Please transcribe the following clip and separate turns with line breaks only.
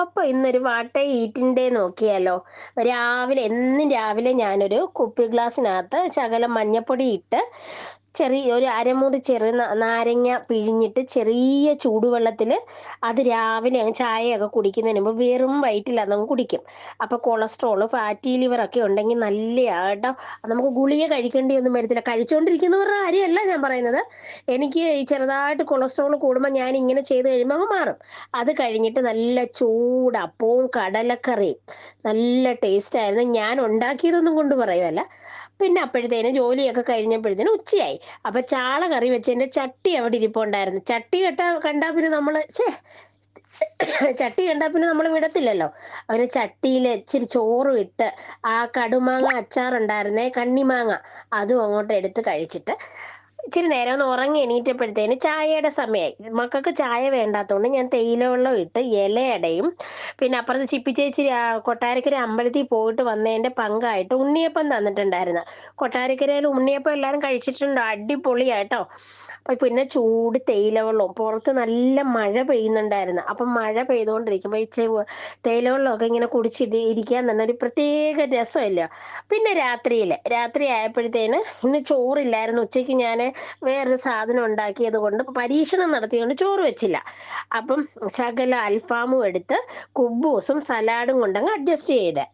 അപ്പൊ ഇന്നൊരു വാട്ട ഈറ്റിന്റെ നോക്കിയാലോ? രാവിലെ എന്നും രാവിലെ ഞാനൊരു കുപ്പി ഗ്ലാസ്സിനകത്ത് ശകലം മഞ്ഞപ്പൊടി ഇട്ട് ചെറിയ ഒരു അരമുറി ചെറു നാരങ്ങ പിഴിഞ്ഞിട്ട് ചെറിയ ചൂടുവെള്ളത്തിൽ അത് രാവിലെ ചായയൊക്കെ കുടിക്കുന്നതിന് മുമ്പ് വെറും വയറ്റിൽ അതങ്ങ് കുടിക്കും. അപ്പോൾ കൊളസ്ട്രോൾ ഫാറ്റി ലിവർ ഒക്കെ ഉണ്ടെങ്കിൽ നല്ല കേട്ടോ നമുക്ക് ഗുളിക കഴിക്കേണ്ടി ഒന്നും വരത്തില്ല. കഴിച്ചുകൊണ്ടിരിക്കുന്നവരുടെ കാര്യമല്ല ഞാൻ പറയുന്നത്. എനിക്ക് ചെറുതായിട്ട് കൊളസ്ട്രോൾ കൂടുമ്പോൾ ഞാൻ ഇങ്ങനെ ചെയ്ത് കഴിയുമ്പോൾ അങ്ങ് മാറും. അത് കഴിഞ്ഞിട്ട് നല്ല ചൂട് അപ്പവും കടലക്കറിയും. നല്ല ടേസ്റ്റ് ആയിരുന്നു. ഞാൻ ഉണ്ടാക്കിയതൊന്നും കൊണ്ട് പറയുമല്ല പിന്നെ അപ്പോഴത്തേനും ജോലിയൊക്കെ കഴിഞ്ഞപ്പോഴത്തേനും ഉച്ചയായി. അപ്പൊ ചാള കറി വെച്ചതിന്റെ ചട്ടി അവിടെ ഇരിപ്പുണ്ടായിരുന്നു. ചട്ടി കെട്ട കണ്ടാ പിന്നെ നമ്മൾ ഛേ ചട്ടി കണ്ടാ പിന്നെ നമ്മൾ വിടത്തില്ലല്ലോ. അവന് ചട്ടിയിൽ ഇച്ചിരി ചോറും ഇട്ട് ആ കടുമാങ്ങ അച്ചാറുണ്ടായിരുന്നേ കണ്ണിമാങ്ങ. അതും അങ്ങോട്ട് എടുത്ത് കഴിച്ചിട്ട് ഇച്ചിരി നേരം ഒന്ന് ഉറങ്ങി എണീറ്റപ്പോഴത്തേന് ചായയുടെ സമയമായി മക്കൾക്ക് ചായ വേണ്ടാത്തതുകൊണ്ട് ഞാൻ തേയില വെള്ളം ഇട്ട് ഇലയടയും. പിന്നെ അപ്പുറത്ത് ചിപ്പിച്ചേച്ചി കൊട്ടാരക്കര അമ്പലത്തിൽ പോയിട്ട് വന്നതിന്റെ പങ്കായിട്ട് ഉണ്ണിയപ്പം തന്നിട്ടുണ്ടായിരുന്നു. കൊട്ടാരക്കരയിൽ ഉണ്ണിയപ്പം എല്ലാവരും കഴിച്ചിട്ടുണ്ടോ. അടിപൊളിയാട്ടോ പിന്നെ ചൂട് തേയില വെള്ളവും പുറത്ത് നല്ല മഴ പെയ്യുന്നുണ്ടായിരുന്നു. അപ്പം മഴ പെയ്തുകൊണ്ടിരിക്കുമ്പോൾ ഈ തേയിലവെള്ളമൊക്കെ തേയില വെള്ളമൊക്കെ ഇങ്ങനെ കുടിച്ചിട്ട് ഇരിക്കാൻ തന്നെ ഒരു പ്രത്യേക രസമല്ല. പിന്നെ രാത്രിയിൽ രാത്രി ആയപ്പോഴത്തേന് ഇന്ന് ചോറില്ലായിരുന്നു. ഉച്ചയ്ക്ക് ഞാൻ വേറൊരു സാധനം ഉണ്ടാക്കിയത് കൊണ്ട് പരീക്ഷണം നടത്തിയതുകൊണ്ട് ചോറ് വെച്ചില്ല. അപ്പം ശകല അൽഫാമും എടുത്ത് കുബൂസും സലാഡും കൊണ്ടങ്ങ് അഡ്ജസ്റ്റ് ചെയ്ത്.